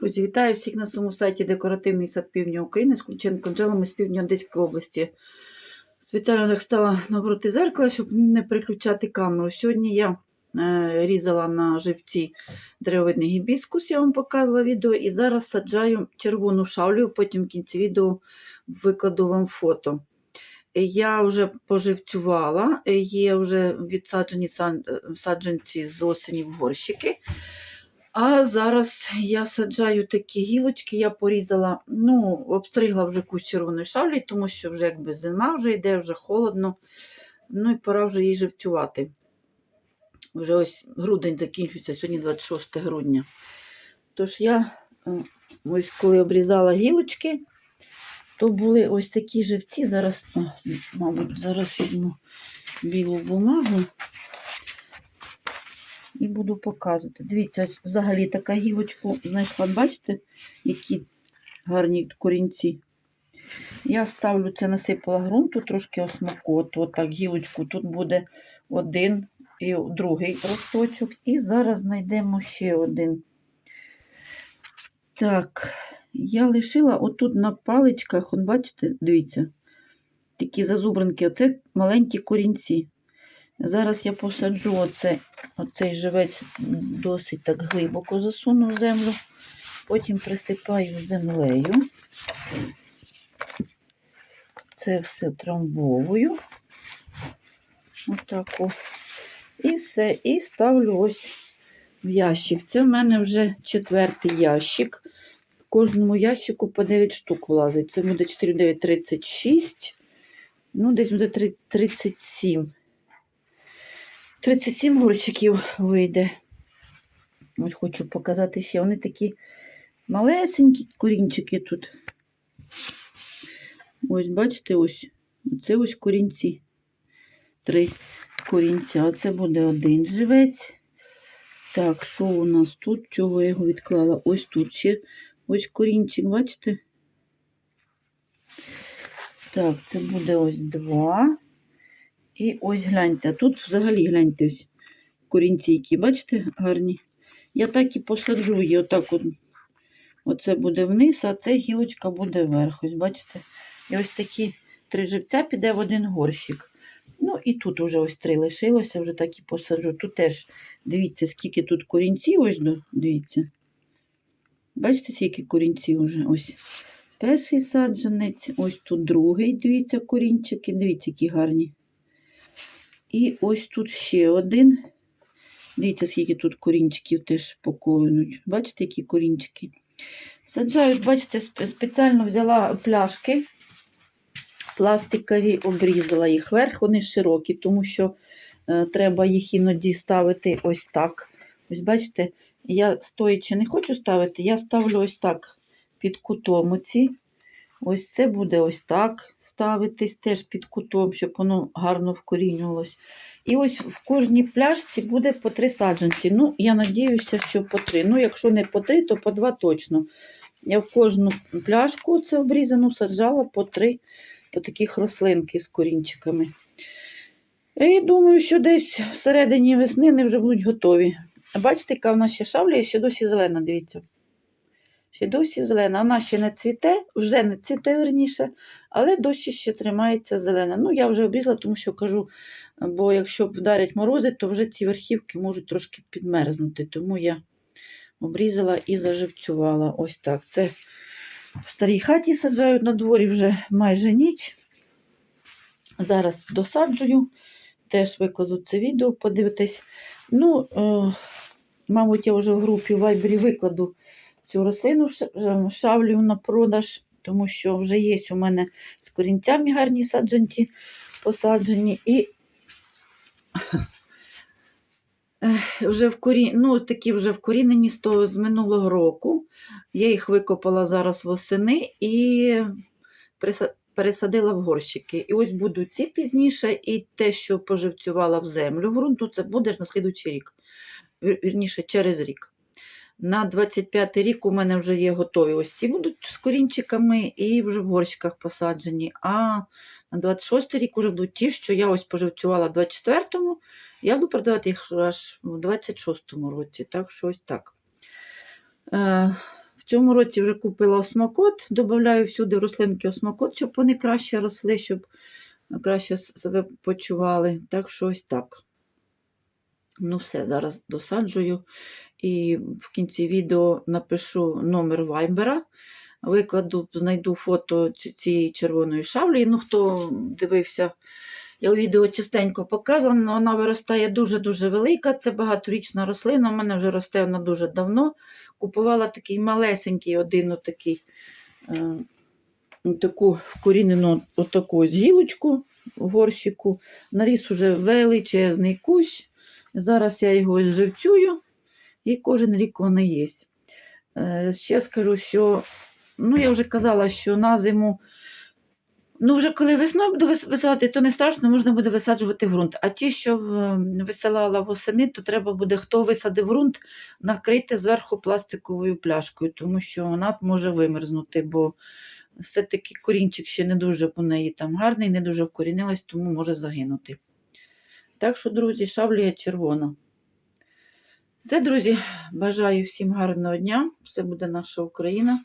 Друзі, вітаю всіх на своєму сайті Декоративний сад Півдня України з Ключенко Анджелами з півдня Одеської області. Спеціально так стала навпроти зеркала, щоб не переключати камеру. Сьогодні я е, різала на живці деревидний гібіскус, я вам показувала відео, і зараз саджаю червону шавлю, потім в кінці відео викладу вам фото. Я вже поживцювала, є вже відсаджені е, саджанці з осені в горщики. А зараз я саджаю такі гілочки, я порізала, ну, обстригла вже кущ червоної шавлі, тому що вже якби зима вже йде, вже холодно. Ну і пора вже її живцювати. Вже ось грудень закінчується, сьогодні 26 грудня. Тож я е, ось коли обрізала гілочки, то були ось такі живці. Зараз, о, мабуть, зараз візьму білу бумагу і буду показувати. Дивіться, ось взагалі така гілочку знайшла, бачите, які гарні корінці. Я ставлю це, насипала ґрунту, трошки осмокоту, отак гілочку. Тут буде один і другий росточок. І зараз знайдемо ще один. Так, я лишила отут на паличках, от бачите, дивіться, такі зазубринки, оце маленькі корінці. Зараз я посаджу оце, оцей живець досить так глибоко засуну в землю, потім присипаю землею. Це все трамбовую. Отаку. І все. І ставлю ось в ящик. Це в мене вже четвертий ящик. В кожному ящику по 9 штук влазить. Це буде 4, 9, 36. Ну, десь буде 37. 37 горщиків вийде. Ось хочу показати ще. Вони такі малесенькі корінчики тут. Ось, бачите, ось. Оце ось корінці. Три корінця. А це буде один живець. Так, що у нас тут? Чого я його відклала? Ось тут ще ось корінчик, бачите? Так, це буде ось два. І ось гляньте. Тут взагалі гляньте ось корінці, які, бачите, гарні. Я так і посаджу її. Отак от. Оце буде вниз, а це гілочка буде вверх. Ось бачите? І ось такі три живця піде в один горщик. Ну і тут вже ось три лишилося, вже так і посаджу. Тут теж дивіться, скільки тут корінців, ось дивіться. Бачите, скільки корінців вже ось. Перший саджанець, ось тут другий, дивіться, корінчики, дивіться, які гарні. І ось тут ще один. Дивіться, скільки тут корінчиків теж поколинуть. Бачите, які корінчики. Саджаю, бачите, сп- спеціально взяла пляшки пластикові, обрізала їх вверх, вони широкі, тому що е, треба їх іноді ставити ось так. Ось бачите, я стоячи не хочу ставити, я ставлю ось так під кутом оці. Ось це буде ось так ставитись теж під кутом, щоб воно гарно вкорінювалось. І ось в кожній пляшці буде по три саджанці. Ну, я надіюся, що по три. Ну, якщо не по три, то по два точно. Я в кожну пляшку це обрізану саджала по три по таких рослинки з корінчиками. І думаю, що десь всередині весни вони вже будуть готові. Бачите, яка в нас ще шавля, і ще досі зелена, дивіться. Ще досі зелена. Вона ще не цвіте, вже не цвіте верніше, але досі ще тримається зелена. Ну, я вже обрізала, тому що кажу, бо якщо вдарять морози, то вже ці верхівки можуть трошки підмерзнути. Тому я обрізала і заживцювала. Ось так. Це в старій хаті саджаю на дворі вже майже ніч. Зараз досаджую, теж викладу це відео, подивитись. Ну, е, мабуть, я вже в групі в Вайбері викладу цю рослину е, шавлю на продаж, тому що вже є у мене з корінцями гарні саджанці посаджені. І вже вкорі... ну, такі вже вкорінені з минулого року. Я їх викопала зараз восени і пересадила в горщики. І ось будуть ці пізніше, і те, що поживцювала в землю в ґрунту, це буде ж на слідуючий рік. Вірніше, через рік. На 25 рік у мене вже є готові. Ось ці будуть з корінчиками і вже в горщиках посаджені. А на 26 рік вже будуть ті, що я ось поживцювала в 24-му. Я буду продавати їх аж в 26-му році. Так що ось так. Е, в цьому році вже купила осмакот, додаю всюди рослинки осмакот, щоб вони краще росли, щоб краще себе почували. Так що ось так. Ну, все, зараз досаджую. І в кінці відео напишу номер вайбера. Викладу, знайду фото цієї червоної шавлі. Ну, хто дивився, я у відео частенько показувала, вона виростає дуже-дуже велика. Це багаторічна рослина. У мене вже росте вона дуже давно. Купувала такий малесенький один отакий, е, таку вкорінену отаку гілочку в горщику. Наріс уже величезний кущ. Зараз я його живцюю, і кожен рік вони є. Ще скажу, що ну, я вже казала, що на зиму, ну вже коли весною буду вис- висилати, то не страшно, можна буде висаджувати ґрунт. А ті, що висилала восени, то треба буде, хто висадив ґрунт, накрити зверху пластиковою пляшкою, тому що вона може вимерзнути, бо все-таки корінчик ще не дуже у неї там гарний, не дуже вкорінилась, тому може загинути. Так що, друзі, шавлія червона. Все, друзі, бажаю всім гарного дня. Все буде наша Україна.